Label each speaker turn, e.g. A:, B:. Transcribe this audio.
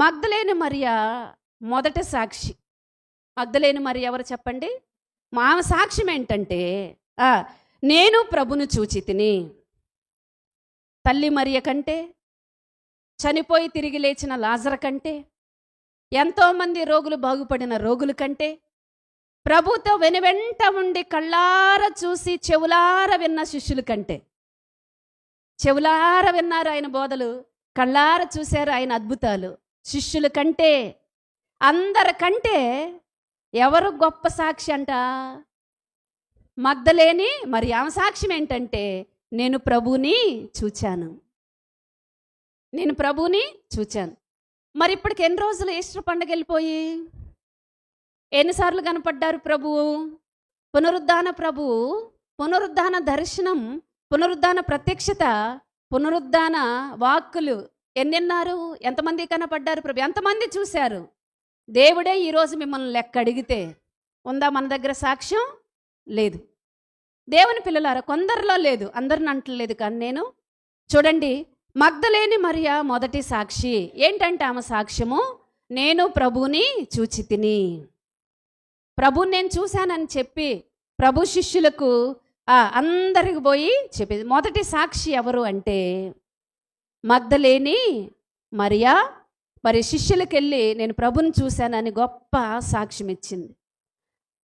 A: మగ్ధలేని మరియ మొదట సాక్షి. మగ్ధలేని మరి ఎవరు చెప్పండి? మా సాక్ష్యం ఏంటంటే నేను ప్రభును చూచి తిని తల్లి మరియ కంటే చనిపోయి తిరిగి లేచిన లాజర్ కంటే ఎంతోమంది రోగులు బాగుపడిన రోగుల కంటే ప్రభుతో వెనువెంట ఉండి కళ్ళార చూసి చెవులార విన్న శిష్యుల కంటే. చెవులార విన్నారు ఆయన బోధలు కళ్ళార చూశారు ఆయన అద్భుతాలు. శిష్యుల కంటే అందరికంటే ఎవరు గొప్ప సాక్షి అంట? మద్దలేని మరి ఆమె సాక్ష్యం ఏంటంటే నేను ప్రభువుని చూచాను. నేను ప్రభువుని చూచాను. మరి ఇప్పటికి ఎన్ని రోజులు ఈస్టర్ పండుగ వెళ్ళిపోయి? ఎన్నిసార్లు కనపడ్డారు ప్రభువు? పునరుద్ధాన ప్రభువు పునరుద్ధాన దర్శనం పునరుద్ధాన ప్రత్యక్షత పునరుద్ధాన వాక్కులు ఎన్నెన్నారు? ఎంతమంది కనపడ్డారు ప్రభు? ఎంతమంది చూశారు? దేవుడే ఈరోజు మిమ్మల్ని లెక్క అడిగితే ఉందా మన దగ్గర సాక్ష్యం? లేదు. దేవుని పిల్లలారా కొందరిలో లేదు. అందరిని అంటలేదు కానీ నేను. చూడండి మగ్ధలేని మరియా మొదటి సాక్షి. ఏంటంటే ఆమె సాక్ష్యము? నేను ప్రభుని చూచి తిని ప్రభుని నేను చూశానని చెప్పి ప్రభు శిష్యులకు అందరికి పోయి చెప్పేది. మొదటి సాక్షి ఎవరు అంటే మద్దలేని మరియా మరి శిష్యులకెళ్ళి నేను ప్రభుని చూశానని గొప్ప సాక్ష్యం ఇచ్చింది